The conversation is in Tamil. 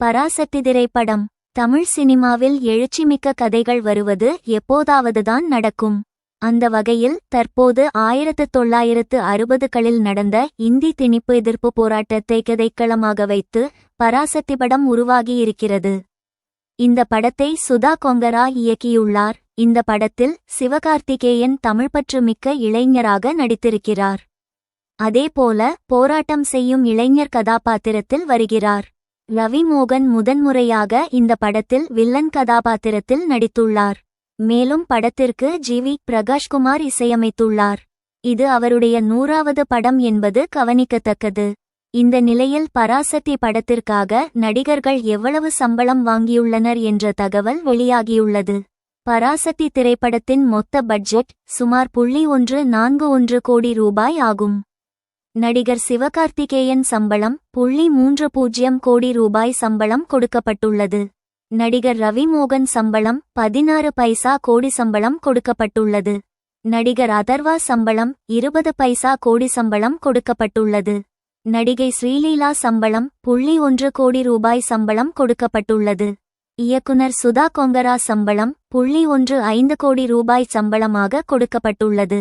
பராசக்தி திரைப்படம் தமிழ் சினிமாவில் எழுச்சிமிக்க கதைகள் வருவது எப்போதாவதுதான் நடக்கும். அந்த வகையில் தற்போது ஆயிரத்து தொள்ளாயிரத்து அறுபதுகளில் நடந்த இந்தி திணிப்பு எதிர்ப்பு போராட்டத்தை கதைக்களமாக வைத்து பராசக்தி படம் உருவாகியிருக்கிறது. இந்த படத்தை சுதா கொங்கரா இயக்கியுள்ளார். இந்த படத்தில் சிவகார்த்திகேயன் தமிழ்பற்று மிக்க இளைஞராக நடித்திருக்கிறார். அதேபோல போராட்டம் செய்யும் இளைஞர் கதாபாத்திரத்தில் வருகிறார். ரவி மோகன் முதன்முறையாக இந்த படத்தில் வில்லன் கதாபாத்திரத்தில் நடித்துள்ளார். மேலும் படத்திற்கு ஜி வி பிரகாஷ்குமார் இசையமைத்துள்ளார். இது அவருடைய நூறாவது படம் என்பது கவனிக்கத்தக்கது. இந்த நிலையில் பராசக்தி படத்திற்காக நடிகர்கள் எவ்வளவு சம்பளம் வாங்கியுள்ளனர் என்ற தகவல் வெளியாகியுள்ளது. பராசக்தி திரைப்படத்தின் மொத்த பட்ஜெட் சுமார் புள்ளி ஒன்று நான்கு ஒன்று கோடி ரூபாய் ஆகும். நடிகர் சிவகார்த்திகேயன் சம்பளம் புள்ளி மூன்று பூஜ்ஜியம் கோடி ரூபாய் சம்பளம் கொடுக்கப்பட்டுள்ளது. நடிகர் ரவி மோகன் சம்பளம் பதினாறு பைசா கோடி சம்பளம் கொடுக்கப்பட்டுள்ளது. நடிகர் அதர்வா சம்பளம் இருபது பைசா கோடி சம்பளம் கொடுக்கப்பட்டுள்ளது. நடிகை ஸ்ரீலீலா சம்பளம் புள்ளி ஒன்று கோடி ரூபாய் சம்பளம் கொடுக்கப்பட்டுள்ளது. இயக்குனர் சுதா கொங்கரா சம்பளம் புள்ளி ஒன்று ஐந்து கோடி ரூபாய் சம்பளமாக கொடுக்கப்பட்டுள்ளது.